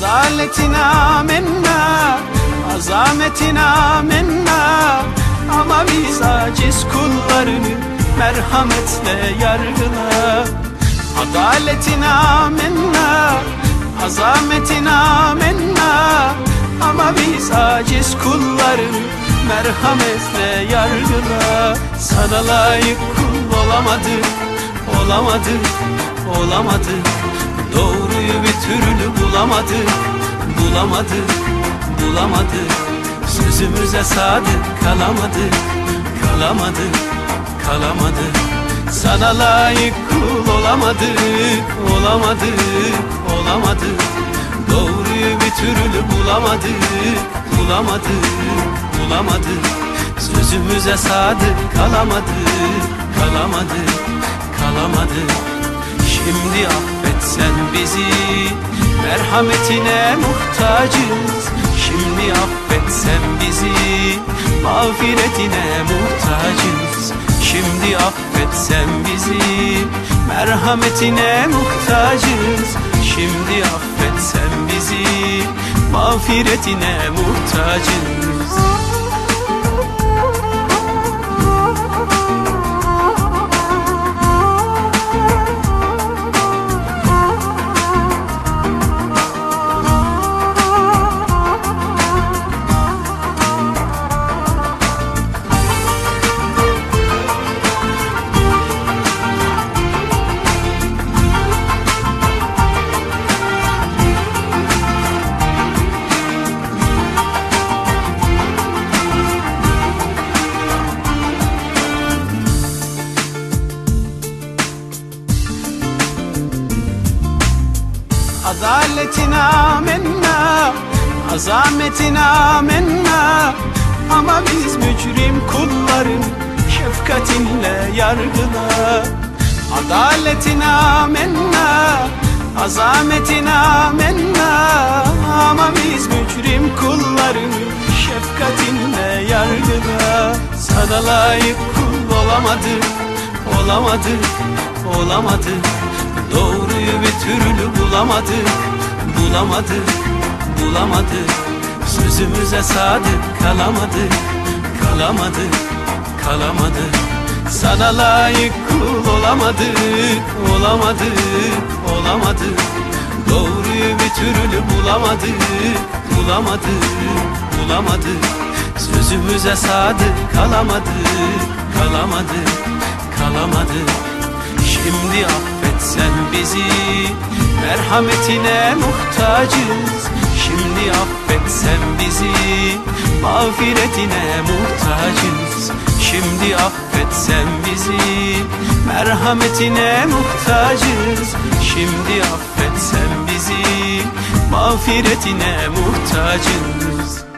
Adaletine amenna Azametine amenna. Ama biz aciz kullarını Merhametle yargıla. Adaletine amenna Azametine amenna. Ama biz aciz kullarını Merhametle yargıla. Sana layık kul olamadık Olamadık, olamadık Doğruyu bir türlü bulamadık Bulamadık, bulamadık. Sözümüze sadık kalamadık Kalamadık, kalamadık. Sana layık kul olamadık Olamadık, olamadık. Doğruyu bir türlü bulamadık Bulamadık, bulamadık. Sözümüze sadık kalamadık Kalamadık, kalamadık. Şimdi affet sen bizi Merhametine muhtacız Şimdi affet sen bizi Mağfiretine muhtacız Şimdi affet sen bizi Merhametine muhtacız Şimdi affet sen bizi Mağfiretine muhtacız Adaletine amenna Azametine amenna. Ama biz mücrim kulların Şefkatinle yargıla Adaletine amenna Azametine amenna. Ama biz mücrim kulların Şefkatinle yargıla Sana layık kul olamadık Olamadık, olamadık Doğruyu bir türlü bulamadık Bulamadık, bulamadık. Sözümüze sadık kalamadık Kalamadık, kalamadık. Sana layık kul olamadık Olamadık, olamadık. Doğruyu bir türlü bulamadık Bulamadık, bulamadık. Sözümüze sadık kalamadık Kalamadık, kalamadık. Şimdi affet sen bizi Merhametine muhtacız Şimdi affet sen bizi. Mağfiretine muhtacız Şimdi affet sen bizi. Merhametine muhtacız Şimdi affet sen bizi. Mağfiretine muhtacız